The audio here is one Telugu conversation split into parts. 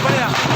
vaya.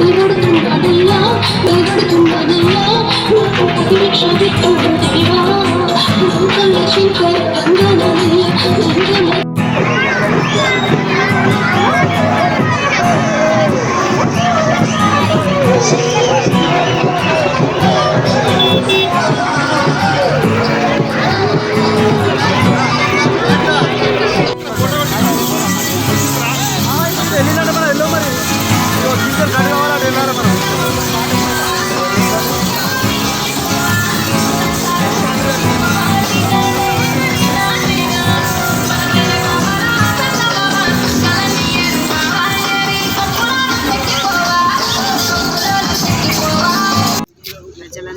உயிரோடு துன்பதையா உயிரோடு துன்பதையா உயிரோடு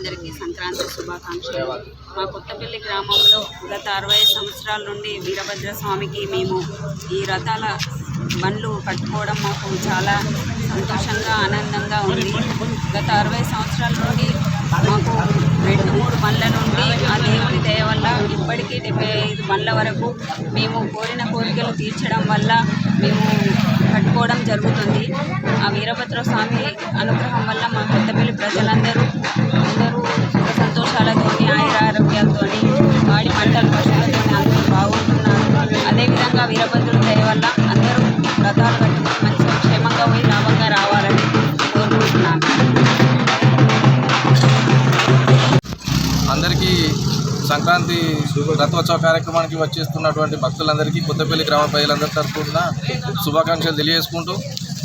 అందరికీ సంక్రాంతి శుభాకాంక్షలు. మా కొత్తపల్లి గ్రామంలో గత అరవై సంవత్సరాల నుండి వీరభద్ర స్వామికి మేము ఈ రథాల బండ్లు కట్టుకోవడం మాకు చాలా సంతోషంగా ఆనందంగా ఉంది. గత అరవై సంవత్సరాల నుండి మాకు రెండు మూడు బండ్ల నుండి ఆ దేవుడి దయ వల్ల ఇప్పటికీ డెబ్బై ఐదు బండ్ల వరకు మేము కోరిన కోరికలు తీర్చడం వల్ల మేము కట్టుకోవడం జరుగుతుంది. ఆ వీరభద్ర స్వామి అనుగ్రహం వల్ల మా పెద్దపల్లి ప్రజలందరూ సంక్రాంతి రథోత్సవ కార్యక్రమానికి వచ్చేస్తున్నటువంటి భక్తులందరికీ కొత్తపల్లి గ్రామ ప్రజలందరి తరఫున శుభాకాంక్షలు తెలియజేసుకుంటూ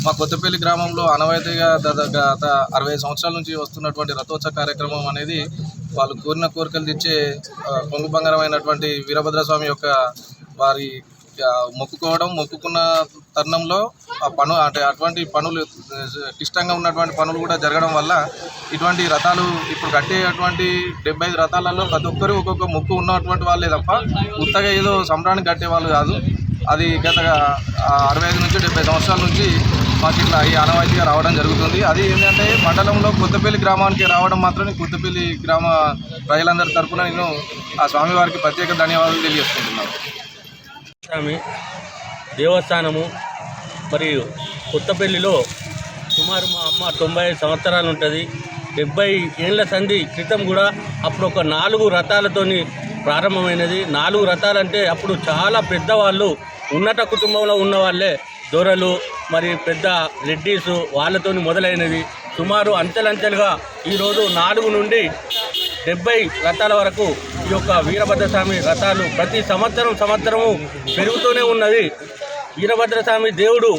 మా కొత్తపల్లి గ్రామంలో అనవైతగా గత అరవై సంవత్సరాల నుంచి వస్తున్నటువంటి రథోత్సవ కార్యక్రమం అనేది వాళ్ళు కోరిన కోరికలు తెచ్చే కొంగు బంగారమైనటువంటి వీరభద్రస్వామి యొక్క వారి మొక్కుకోవడం మొక్కుకున్న తరుణంలో ఆ పను అంటే అటువంటి పనులు క్లిష్టంగా ఉన్నటువంటి పనులు కూడా జరగడం వల్ల ఇటువంటి రథాలు ఇప్పుడు కట్టేటువంటి డెబ్బై ఐదు రథాలలో ప్రతి ఒక్కరు ఒక్కొక్క ముక్కు ఉన్నటువంటి వాళ్ళే తప్ప కొత్తగా ఏదో సంబరానికి కట్టేవాళ్ళు కాదు. అది గత అరవై ఐదు నుంచి డెబ్బై సంవత్సరాల నుంచి మాకు ఇట్లా ఈ ఆనవాయితీగా రావడం జరుగుతుంది. అది ఏంటంటే మండలంలో కొత్తపల్లి గ్రామానికి రావడం మాత్రమే కొత్తపల్లి గ్రామ ప్రజలందరి తరఫున నేను ఆ స్వామివారికి ప్రత్యేక ధన్యవాదాలు తెలియజేసుకుంటున్నాను. స్వామి దేవస్థానము మరియు కొత్తపల్లిలో సుమారు మా అమ్మ తొంభై ఐదు సంవత్సరాలు ఉంటుంది. డెబ్బై ఏళ్ళ సంధి క్రితం కూడా అప్పుడు ఒక నాలుగు రథాలతోని ప్రారంభమైనది. నాలుగు రథాలంటే అప్పుడు చాలా పెద్దవాళ్ళు ఉన్నత కుటుంబంలో ఉన్న వాళ్ళే దొరలు మరి పెద్ద రెడ్డీసు వాళ్ళతోని మొదలైనది సుమారు అంచెలంచెలుగా ఈరోజు నాలుగు నుండి డెబ్బై రథాల వరకు ఈ యొక్క వీరభద్రస్వామి రథాలు ప్రతి సంవత్సరం సంవత్సరము పెరుగుతూనే ఉన్నది. వీరభద్రస్వామి దేవుడు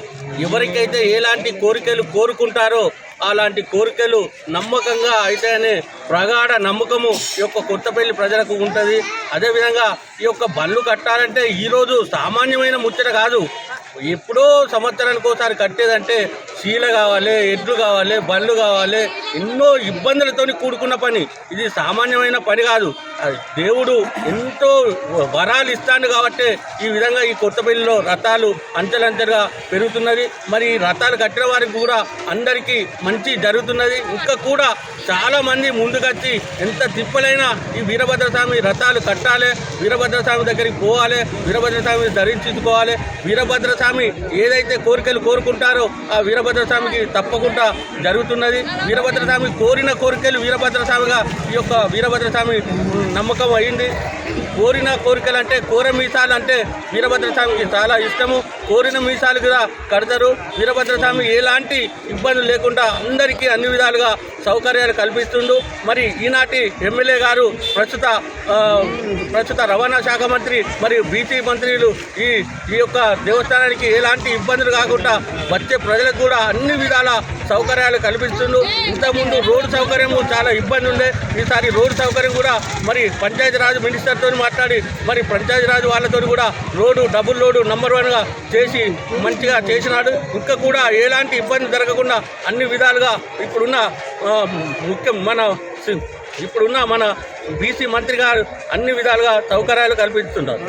ఎవరికైతే ఎలాంటి కోరికలు కోరుకుంటారో అలాంటి కోరికలు నమ్మకంగా అయితేనే ప్రగాఢ నమ్మకము ఈ యొక్క కొత్తపల్లి ప్రజలకు ఉంటుంది. అదేవిధంగా ఈ యొక్క బండ్లు కట్టాలంటే ఈరోజు సామాన్యమైన ముచ్చట కాదు. ఎప్పుడో సంవత్సరానికి ఒకసారి కట్టేదంటే శీల కావాలి ఎడ్లు కావాలి బండ్లు కావాలి ఎన్నో ఇబ్బందులతోని కూడుకున్న పని. ఇది సామాన్యమైన పని కాదు. దేవుడు ఎంతో వరాలు ఇస్తాడు కాబట్టి ఈ విధంగా ఈ కొత్తపల్లిలో రథాలు అంచెలంచెలుగా పెరుగుతున్నది. మరి ఈ రథాలు కట్టిన వారికి కూడా అందరికీ మంచి జరుగుతున్నది. ఇంకా కూడా చాలామంది ముందుకొచ్చి ఎంత తిప్పలైనా ఈ వీరభద్రస్వామి రథాలు కట్టాలి వీరభద్రస్వామి దగ్గరికి పోవాలి వీరభద్రస్వామి ధరించుకోవాలి వీరభద్రస్వామి ఏదైతే కోరికలు కోరుకుంటారో ఆ వీరభద్రస్వామికి తప్పకుండా జరుగుతున్నది. వీరభద్రస్వామి కోరిన కోరికలు వీరభద్రస్వామిగా ఈ యొక్క వీరభద్రస్వామి നമുക്ക് വഴിയുണ്ട്. కోరిన కోరికలు అంటే కోర మీసాలు అంటే వీరభద్రస్వామికి చాలా ఇష్టము. కోరిన మీసాలు కూడా కడతారు. వీరభద్రస్వామి ఎలాంటి ఇబ్బందులు లేకుండా అందరికీ అన్ని విధాలుగా సౌకర్యాలు కల్పిస్తుండు. మరి ఈనాటి ఎమ్మెల్యే గారు ప్రస్తుత ప్రస్తుత రవాణా శాఖ మంత్రి మరియు బీసీ మంత్రులు ఈ ఈ యొక్క దేవస్థానానికి ఎలాంటి ఇబ్బందులు కాకుండా వచ్చే ప్రజలకు కూడా అన్ని విధాల సౌకర్యాలు కల్పిస్తుండు. ఇంతకుముందు రోడ్డు సౌకర్యము చాలా ఇబ్బంది ఉండే. ఈసారి రోడ్డు సౌకర్యం కూడా మరి పంచాయతీరాజ్ మినిస్టర్తో మాట్లాడి మరి పంచాయతీరాజ్ వాళ్ళతో కూడా రోడ్డు డబుల్ రోడ్డు నంబర్ వన్గా చేసి మంచిగా చేసినాడు. ఇంకా కూడా ఎలాంటి ఇబ్బంది జరగకుండా అన్ని విధాలుగా ఇప్పుడున్న ముఖ్యం మన ఇప్పుడున్న మన బీసీ మంత్రి గారు అన్ని విధాలుగా సౌకర్యాలు కల్పిస్తున్నారు.